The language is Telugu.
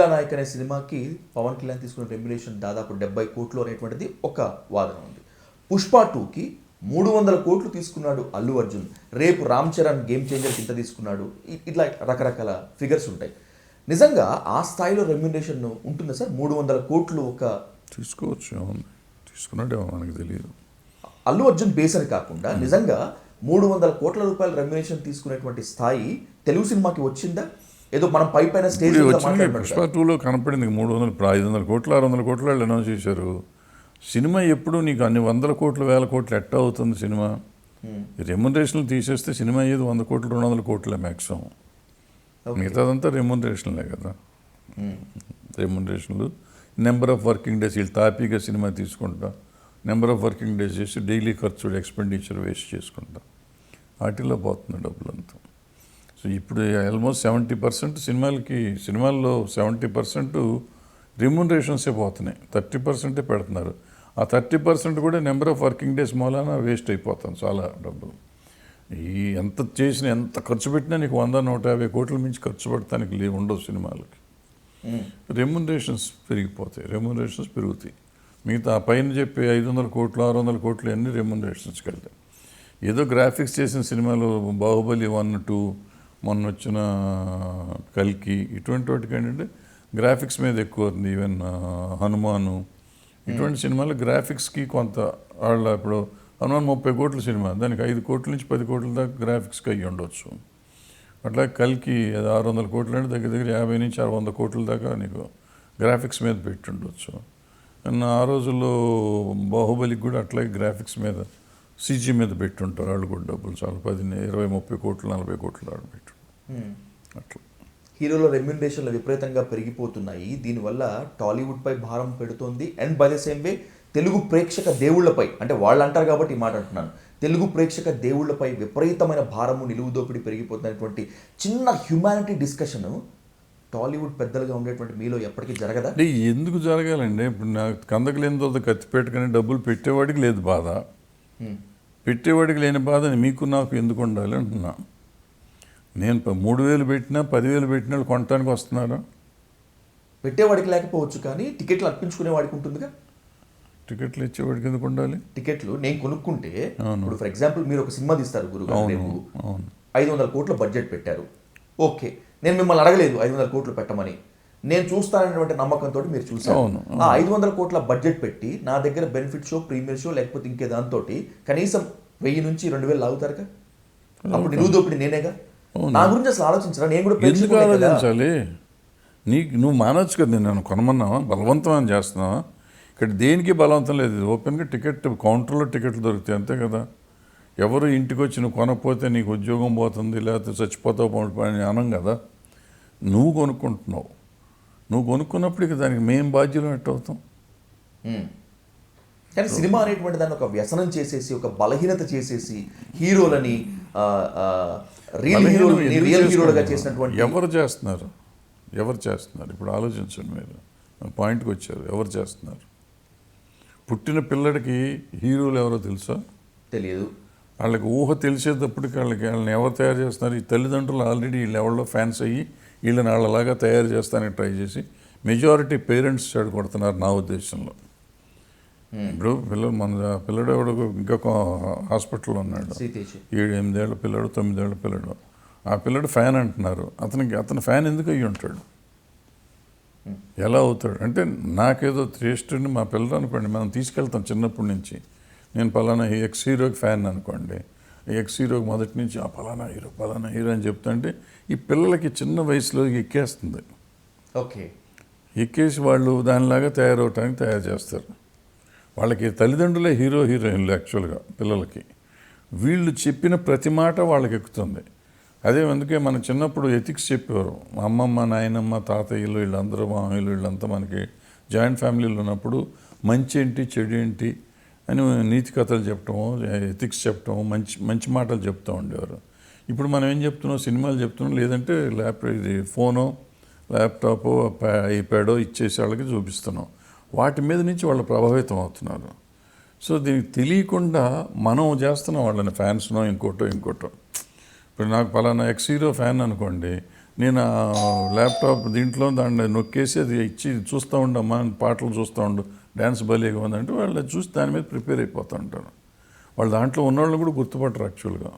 భీమ్లా నాయక్ అనే సినిమాకి పవన్ కళ్యాణ్ తీసుకున్న రెమ్యులేషన్ దాదాపు డెబ్బై కోట్లు అనేటువంటిది ఒక వాదన ఉంది. పుష్ప టూకి మూడు వందల కోట్లు తీసుకున్నాడు అల్లు అర్జున్. రేపు రామ్ చరణ్ గేమ్ చేంజర్ ఇంత తీసుకున్నాడు. ఇట్లా రకరకాల ఫిగర్స్ ఉంటాయి. నిజంగా ఆ స్థాయిలో రెమ్యునేషన్ ఉంటుందా సార్? మూడు వందల కోట్లు ఒక తీసుకోవచ్చు తీసుకున్నాడేమో మనకు తెలియదు అల్లు అర్జున్ బేస్ అని కాకుండా నిజంగా మూడు వందల కోట్ల రూపాయల రెమ్యునేషన్ తీసుకునేటువంటి స్థాయి తెలుగు సినిమాకి వచ్చిందా? ఏదో మనం పై పైన స్టేజ్ పుష్ప టూలో కనపడింది మూడు వందలు ఐదు వందల కోట్లు ఆరు వందల కోట్లు వాళ్ళు అనౌన్స్ చేశారు. సినిమా ఎప్పుడు నీకు అన్ని వందల కోట్లు వేల కోట్లు ఎట్టా అవుతుంది సినిమా? రెమ్యునరేషన్లు తీసేస్తే సినిమా అయ్యేది వంద కోట్లు రెండు వందల కోట్లే మ్యాక్సిమం మిగతాదంతా రెమ్యునరేషన్లే కదా. రెమ్యునరేషన్లు నెంబర్ ఆఫ్ వర్కింగ్ డేస్ వీళ్ళు తాపీగా సినిమా తీసుకుంటా. నెంబర్ ఆఫ్ వర్కింగ్ డేస్ చేసి డైలీ ఖర్చులు ఎక్స్పెండిచర్ వేస్ట్ చేసుకుంటా. వాటిల్లో పోతుంది డబ్బులంతా. సో ఇప్పుడు ఆల్మోస్ట్ సెవెంటీ పర్సెంట్ సినిమాలకి సినిమాల్లో సెవెంటీ పర్సెంట్ రెమ్యునరేషన్సే పోతున్నాయి. థర్టీ పర్సెంటే పెడుతున్నారు. ఆ థర్టీ పర్సెంట్ కూడా నెంబర్ ఆఫ్ వర్కింగ్ డేస్ మూలాన వేస్ట్ అయిపోతాం చాలా డబ్బులు. ఈ ఎంత చేసినా ఎంత ఖర్చు పెట్టినా నీకు వంద నూట యాభై కోట్ల మించి ఖర్చు పెడతానికి లేవు ఉండవు సినిమాలకి. రెమ్యునరేషన్స్ పెరిగిపోతాయి. రెమ్యునరేషన్స్ పెరుగుతాయి. మిగతా ఆ పైన చెప్పే ఐదు వందల కోట్లు ఆరు వందల కోట్లు అన్నీ రెమ్యునరేషన్స్కి వెళ్తాయి. ఏదో గ్రాఫిక్స్ చేసిన సినిమాలు బాహుబలి వన్ టూ మొన్న వచ్చిన కల్కి ఇటువంటి వాటికి ఏంటంటే గ్రాఫిక్స్ మీద ఎక్కువ అవుతుంది. ఈవెన్ హనుమాను. ఇటువంటి సినిమాలు గ్రాఫిక్స్కి కొంత వాళ్ళ ఇప్పుడు హనుమాన్ ముప్పై కోట్ల సినిమా. దానికి ఐదు కోట్ల నుంచి పది కోట్ల దాకా గ్రాఫిక్స్కి అయ్యి ఉండొచ్చు. అట్లా కల్కి అది ఆరు వందల కోట్లు అంటే దగ్గర దగ్గర యాభై నుంచి ఆరు వందల కోట్ల దాకా నీకు గ్రాఫిక్స్ మీద పెట్టి ఉండొచ్చు. అండ్ ఆ రోజుల్లో బాహుబలికి కూడా అట్లాగే గ్రాఫిక్స్ మీద సీజీ మీద పెట్టి ఉంటారు. వాళ్ళు కూడా డబ్బులు చాలా పది ఇరవై ముప్పై కోట్లు నలభై కోట్లు వాళ్ళు పెట్టి అట్లా. హీరోల రెమ్యునరేషన్లు విపరీతంగా పెరిగిపోతున్నాయి. దీనివల్ల టాలీవుడ్ పై భారం పెడుతోంది. And by the same way Telugu ప్రేక్షక దేవుళ్ళపై అంటే వాళ్ళు అంటారు కాబట్టి ఈ మాట అంటున్నాను. తెలుగు ప్రేక్షక దేవుళ్ళపై విపరీతమైన భారము నిలువు దోపిడీ పెరిగిపోతున్నటువంటి చిన్న హ్యుమానిటీ డిస్కషన్ టాలీవుడ్ పెద్దలుగా ఉండేటువంటి మీలో ఎప్పటికీ జరగదా? అంటే ఎందుకు జరగాలండి? ఇప్పుడు నాకు కందకు లేని తర్వాత కత్తి పెట్టుకుని డబ్బులు పెట్టేవాడికి లేదు బాధ. పెట్టేవాడికి లేని బాధ మీకు నాకు ఎందుకు ఉండాలి అంటున్నా. నేను మూడు వేలు పెట్టినా పదివేలు పెట్టిన వాళ్ళు కొనటానికి వస్తున్నారా. పెట్టేవాడికి లేకపోవచ్చు కానీ టికెట్లు అర్పించుకునే వాడికి ఉంటుందిగా. టికెట్లు ఇచ్చేవాడికి ఎందుకు ఉండాలి? టికెట్లు నేను కొనుక్కుంటే. ఇప్పుడు ఫర్ ఎగ్జాంపుల్ మీరు ఒక సినిమా తీస్తారు రేపు. అవును. ఐదు వందల కోట్ల బడ్జెట్ పెట్టారు. ఓకే నేను మిమ్మల్ని అడగలేదు ఐదు వందల కోట్లు పెట్టమని. నేను చూస్తాననేటువంటి నమ్మకంతో మీరు చూసారు అవును, ఆ ఐదు వందల కోట్ల బడ్జెట్ పెట్టి నా దగ్గర బెనిఫిట్ షో ప్రీమియర్ షో లేకపోతే ఇంకే దాంతో కనీసం వెయ్యి నుంచి రెండు వేలు లాగుతారుగా? అప్పుడు నిలువు దోపిడి నేనేగా. నా గురించి అసలు ఆలోచించరా? నేను కూడా ఎందుకు. ఆలోచించాలి? నీకు నువ్వు మానవచ్చు కదా నేను నన్ను కొనమన్నావా బలవంతం అని చేస్తున్నావా? ఇక్కడ దేనికి బలవంతం లేదు? ఓపెన్గా టికెట్ కౌంటర్లో టికెట్లు దొరుకుతాయి అంతే కదా. ఎవరు ఇంటికి వచ్చి నువ్వు కొనకపోతే నీకు ఉద్యోగం పోతుంది లేకపోతే చచ్చిపోతావు పో- అని కదా. నువ్వు కొనుక్కుంటున్నావు. నువ్వు కొనుక్కున్నప్పుడు ఇక దానికి మేం బాధ్యులం అవుతాం. కానీ సినిమా అనేటువంటి దాన్ని ఒక వ్యసనం చేసేసి ఒక బలహీనత చేసేసి హీరోలని రియల్ హీరో రియల్ చేసుకుంటున్నారు? చేసినటువంటి ఎవరు చేస్తున్నారు? ఎవరు చేస్తున్నారు? ఇప్పుడు ఆలోచించండి మీరు. పాయింట్కి వచ్చారు. ఎవరు చేస్తున్నారు? పుట్టిన పిల్లడికి హీరోలు ఎవరో తెలుసా? తెలియదు వాళ్ళకి ఊహ తెలిసేటప్పటికి వాళ్ళకి వాళ్ళని ఎవరు తయారు చేస్తున్నారు? ఈ తల్లిదండ్రులు ఆల్రెడీ వీళ్ళు ఎవరిలో ఫ్యాన్స్ అయ్యి వీళ్ళని వాళ్ళలాగా తయారు చేస్తానికి ట్రై చేసి మెజారిటీ పేరెంట్స్ చెడు కొడుతున్నారు నా ఉద్దేశంలో. ఇప్పుడు పిల్లలు మన పిల్లడు ఎవడు? ఇంకొక హాస్పిటల్లో ఉన్నాడు. ఏడు ఎనిమిదేళ్ళ పిల్లడు తొమ్మిదేళ్ళ పిల్లడు. ఆ పిల్లడు ఫ్యాన్ అంటున్నారు. అతనికి అతను ఫ్యాన్ ఎందుకు అయ్యి ఉంటాడు? ఎలా అవుతాడు? అంటే నాకేదో శ్రేష్ఠుడిని మా పిల్లలు అనుకోండి మనం తీసుకెళ్తాం చిన్నప్పటి నుంచి. నేను పలానా ఎక్స్ హీరోకి ఫ్యాన్ అనుకోండి. ఎక్స్ హీరోకి మొదటి నుంచి ఆ పలానా హీరో పలానా హీరో అని చెప్తుంటే ఈ పిల్లలకి చిన్న వయసులో ఎక్కేస్తుంది. ఓకే. ఎక్కేసి వాళ్ళు దానిలాగా తయారవటానికి తయారు చేస్తారు. వాళ్ళకి తల్లిదండ్రులే హీరో హీరోయిన్లు యాక్చువల్గా పిల్లలకి. వీళ్ళు చెప్పిన ప్రతి మాట వాళ్ళకి ఎక్కుతుంది అదే అందుకే మన చిన్నప్పుడు ఎథిక్స్ చెప్పేవారు. మా అమ్మమ్మ నాయనమ్మ తాతయ్యలు వీళ్ళందరూ మామయ్యలు వీళ్ళంతా మనకి జాయింట్ ఫ్యామిలీలు ఉన్నప్పుడు మంచి ఏంటి చెడు ఏంటి అని నీతి కథలు చెప్పటము ఎథిక్స్ చెప్పటము మంచి మంచి మాటలు చెప్తూ ఉండేవారు. ఇప్పుడు మనం ఏం చెప్తున్నాం? సినిమాలు చెప్తున్నాం? లేదంటే ల్యాప్టాప్ ఇది ఫోను ల్యాప్టాప్ ఐప్యాడో ఇచ్చేసి వాళ్ళకి చూపిస్తున్నాం. వాటి మీద నుంచి వాళ్ళు ప్రభావితం అవుతున్నారు. సో దీనికి తెలియకుండా మనం చేస్తున్నాం వాళ్ళని ఫ్యాన్స్నో ఇంకోటో ఇంకోటో. ఇప్పుడు నాకు పలానా ఎక్స్ హీరో ఫ్యాన్ అనుకోండి నేను ఆ ల్యాప్టాప్ దీంట్లో దాన్ని నొక్కేసి అది ఇచ్చి చూస్తూ ఉండమ్మా పాటలు చూస్తూ ఉండు డ్యాన్స్ భలేగా ఉందంటే వాళ్ళు చూసి దాని మీద ప్రిపేర్ అయిపోతూ ఉంటారు వాళ్ళు దాంట్లో ఉన్నవాళ్ళని కూడా గుర్తుపట్టరు యాక్చువల్గా.